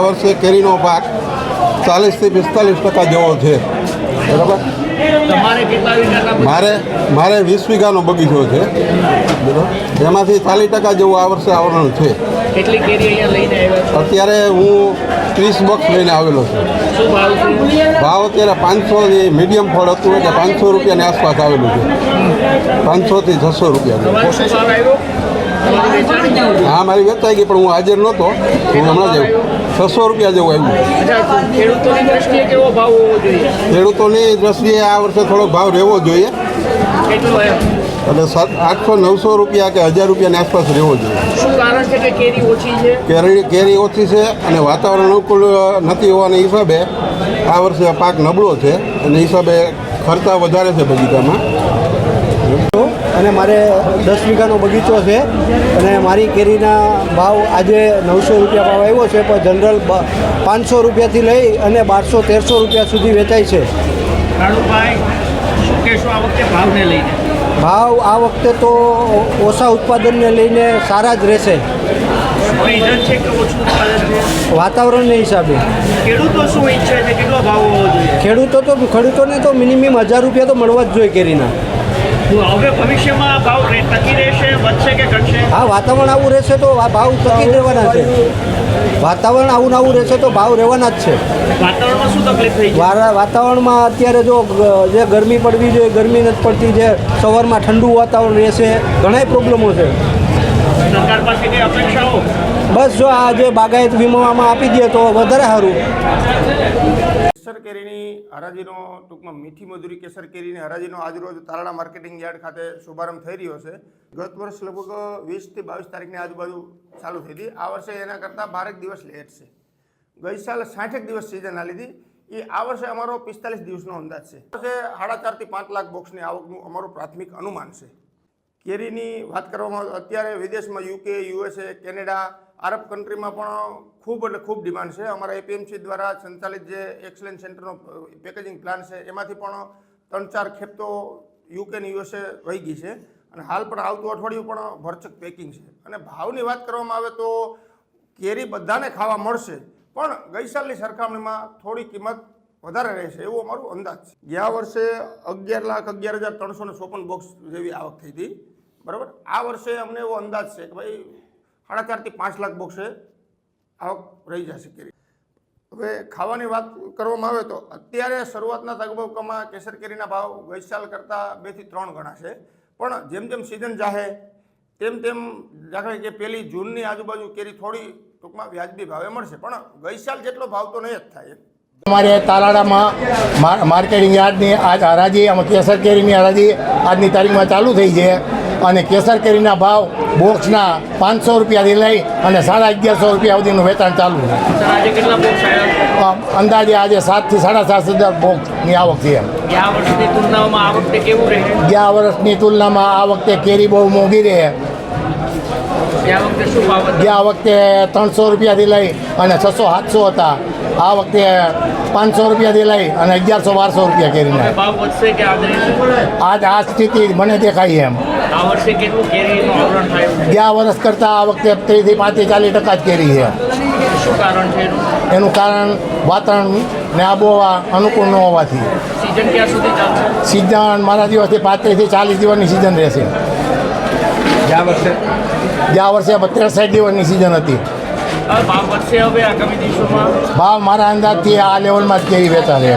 આ વર્ષે કેરીનો પાક ચાલીસથી પિસ્તાલીસ ટકા જેવો છે. બરાબર? મારે મારે વીસ વીઘાનો બગીચો છે. બરાબર? એમાંથી ચાલીસ ટકા જેવું આ વર્ષે આવરણ છે. અત્યારે હું ત્રીસ બોક્સ લઈને આવેલો છું. ભાવ અત્યારે પાંચસો મીડિયમ ફળ હતું એટલે પાંચસો રૂપિયાની આસપાસ આવેલું છે. પાંચસોથી છસો રૂપિયા. હા મારી વેચાઈ ગઈ પણ હું હાજર નહોતો. હું હમણાં જ છસો રૂપિયા જેવું આવ્યું ખેડૂતોની દ્રષ્ટિએ કેવો ભાવ હોવો જોઈએ? ખેડૂતોની દ્રષ્ટિએ આ વર્ષે થોડોક ભાવ રહેવો જોઈએ. એટલે સાત આઠસો નવસો રૂપિયા કે હજાર રૂપિયાની આસપાસ રહેવો જોઈએ. શું કારણ છે કે કેરી ઓછી છે? કેરી કેરી ઓછી છે અને વાતાવરણ અનુકૂળ નથી હોવાના હિસાબે આ વર્ષે પાક નબળો છે. અને હિસાબે ખર્ચા વધારે છે બગીચામાં. અને મારે દસ વીઘાનો બગીચો છે. અને મારી કેરીના ભાવ આજે નવસો રૂપિયા ભાવ આવ્યો છે પણ જનરલ પાંચસો રૂપિયાથી લઈ અને બારસો તેરસો રૂપિયા સુધી વેચાય છે. ભાવ આ વખતે તો ઓછા ઉત્પાદનને લઈને સારા જ રહેશે. વાતાવરણને હિસાબે. ખેડૂતો શું ઈચ્છે છે? કેટલો ભાવ હોવો જોઈએ? ખેડૂતો તો ખેડૂતોને તો મિનિમમ હજાર રૂપિયા તો મળવા જ જોઈએ કેરીના. હવે ભવિષ્યમાં ભાવ ટકી રહેશે વધશે કે ઘટશે? હા વાતાવરણ આવું રહેશે તો આ ભાવ ટકી રહેવાના છે. વાતાવરણ આવું આવું રહેશે તો ભાવ રહેવાના જ છે. વાતાવરણમાં શું તકલીફ થઈ વાતાવરણમાં અત્યારે જો જે ગરમી પડવી જોઈએ ગરમી નથી પડતી જે સવારમાં ઠંડુ વાતાવરણ રહેશે ઘણાય પ્રોબ્લેમો છે. સરકાર પાસે કઈ અપેક્ષાઓ? બસ જો આ જે બાગાયત વીમામાં આપી દે તો વધારે સારું. કેસર કેરીની હરાજીનો ટૂંકમાં મીઠી મજૂરી કેસર કેરીની હરાજીનો આજરોજ તારણા માર્કેટિંગ યાર્ડ ખાતે શુભારંભ થઈ રહ્યો છે. ગત વર્ષ લગભગ વીસથી બાવીસ તારીખની આજુબાજુ ચાલુ થઈ હતી. આ વર્ષે એના કરતાં બારેક દિવસ લેટ છે. ગઈ સાલ સાઠેક દિવસ સિઝન આ લીધી એ આ વર્ષે અમારો પિસ્તાલીસ દિવસનો અંદાજ છે. વર્ષે સાડા ચારથી પાંચ લાખ બોક્સની આવકનું અમારું પ્રાથમિક અનુમાન છે. કેરીની વાત કરવામાં આવે અત્યારે વિદેશમાં યુકે, યુએસએ, કેનેડા આરબ કન્ટ્રીમાં પણ ખૂબ એટલે ખૂબ ડિમાન્ડ છે. અમારા એપીએમસી દ્વારા સંચાલિત જે એક્સલેન્સ સેન્ટરનો પેકેજિંગ પ્લાન છે, એમાંથી પણ ત્રણ ચાર ખેપ તો યુકે ને યુએસએ વહી ગઈ છે અને હાલ પણ આવતું અઠવાડિયું પણ ભરચક પેકિંગ છે. અને ભાવની વાત કરવામાં આવે તો કેરી બધાને ખાવા મળશે, પણ ગઈ સાલની સરખામણીમાં થોડી કિંમત વધારે રહેશે એવો અમારો અંદાજ છે. ગયા વર્ષે અગિયાર લાખ અગિયાર હજાર ત્રણસો ને ચોપન બોક્સ જેવી આવક થઈ હતી. બરાબર? આ વર્ષે અમને એવો અંદાજ છે કે ભાઈ સાડા ચારથી પાંચ લાખ બોક્સે આવક રહી જશે કેરી. હવે ખાવાની વાત કરવામાં આવે તો અત્યારે શરૂઆતના તબક્કામાં કેસર કેરીના ભાવ ગઈ સાલ કરતાં બેથી ત્રણ ગણા છે. પણ જેમ જેમ સિઝન જાહે, તેમ તેમ દાખલા કે પહેલી જૂનની આજુબાજુ કેરી થોડી ટૂંકમાં વ્યાજબી ભાવે મળશે. પણ ગઈ સાલ જેટલો ભાવ તો નહીં જ થાય અમારે તાલાડામાં માર્કેટિંગ યાર્ડની આજ હરાજી, આમાં કેસર કેરીની હરાજી આજની તારીખમાં ચાલુ થઈ છે. અને કેસર કેરીના ભાવ બોક્સના પાંચસો રૂપિયાથી લઈ અને સાડા અગિયારસો રૂપિયા સુધીનું વેચાણ ચાલુ અંદાજે આજે સાતથી સાડા સાત હજાર બોક્સની આવક છે ગયા વર્ષની તુલનામાં આ વખતે કેરી બહુ મોંઘી રહે ગયા વખતે ત્રણસો રૂપિયાથી લઈ અને છસો સાતસો હતા. આ વખતે પાંચસો રૂપિયાથી લઈ અને અગિયારસો બારસો રૂપિયા કેરીના. આજ આ સ્થિતિ મને દેખાય એમ. આ વર્ષે કેટલું કેરીનું આવરણ થાય ગયા વર્ષ કરતાં આ વખતે ત્રીસથી પાંત્રીસ ચાલીસ ટકા જ કેરી છે. શું કારણ છે એનું? કારણ વાતાવરણ ને આબોહવા અનુકૂળ ન હોવાથી. સિઝન ક્યાં સુધી ચાલશે? સિઝન મારા દિવસથી પાંત્રીસથી ચાલીસ દિવસની સિઝન રહેશે. ગયા વર્ષે? ગયા વર્ષે ત્રેસઠ દિવસની સિઝન હતી. ભાવ મારા અંદાજથી આ લેવલમાં જ કેરી વેચાશે.